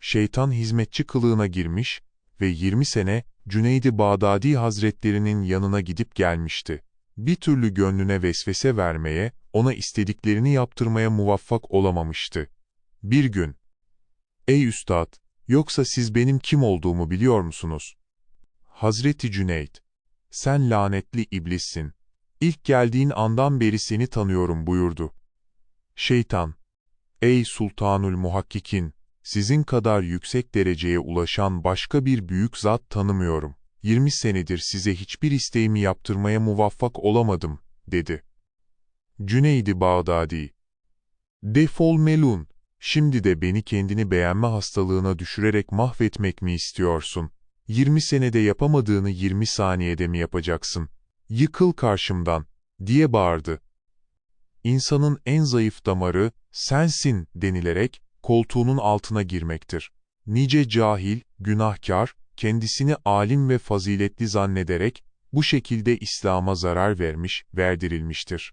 şeytan hizmetçi kılığına girmiş ve 20 sene Cüneydi Bağdadi Hazretlerinin yanına gidip gelmişti. Bir türlü gönlüne vesvese vermeye, ona istediklerini yaptırmaya muvaffak olamamıştı. Bir gün, ''Ey üstad, yoksa siz benim kim olduğumu biliyor musunuz?'' Hazreti Cüneyt, ''Sen lanetli iblissin. İlk geldiğin andan beri seni tanıyorum.'' buyurdu. Şeytan, ''Ey Sultanül Muhakkikin, sizin kadar yüksek dereceye ulaşan başka bir büyük zat tanımıyorum. 20 senedir size hiçbir isteğimi yaptırmaya muvaffak olamadım.'' dedi. Cüneydi Bağdadi, ''Defol melun, şimdi de beni kendini beğenme hastalığına düşürerek mahvetmek mi istiyorsun? 20 senede yapamadığını 20 saniyede mi yapacaksın? Yıkıl karşımdan!'' diye bağırdı. İnsanın en zayıf damarı, sensin denilerek, koltuğunun altına girmektir. Nice cahil, günahkar, kendisini alim ve faziletli zannederek, bu şekilde İslam'a zarar vermiş, verdirilmiştir.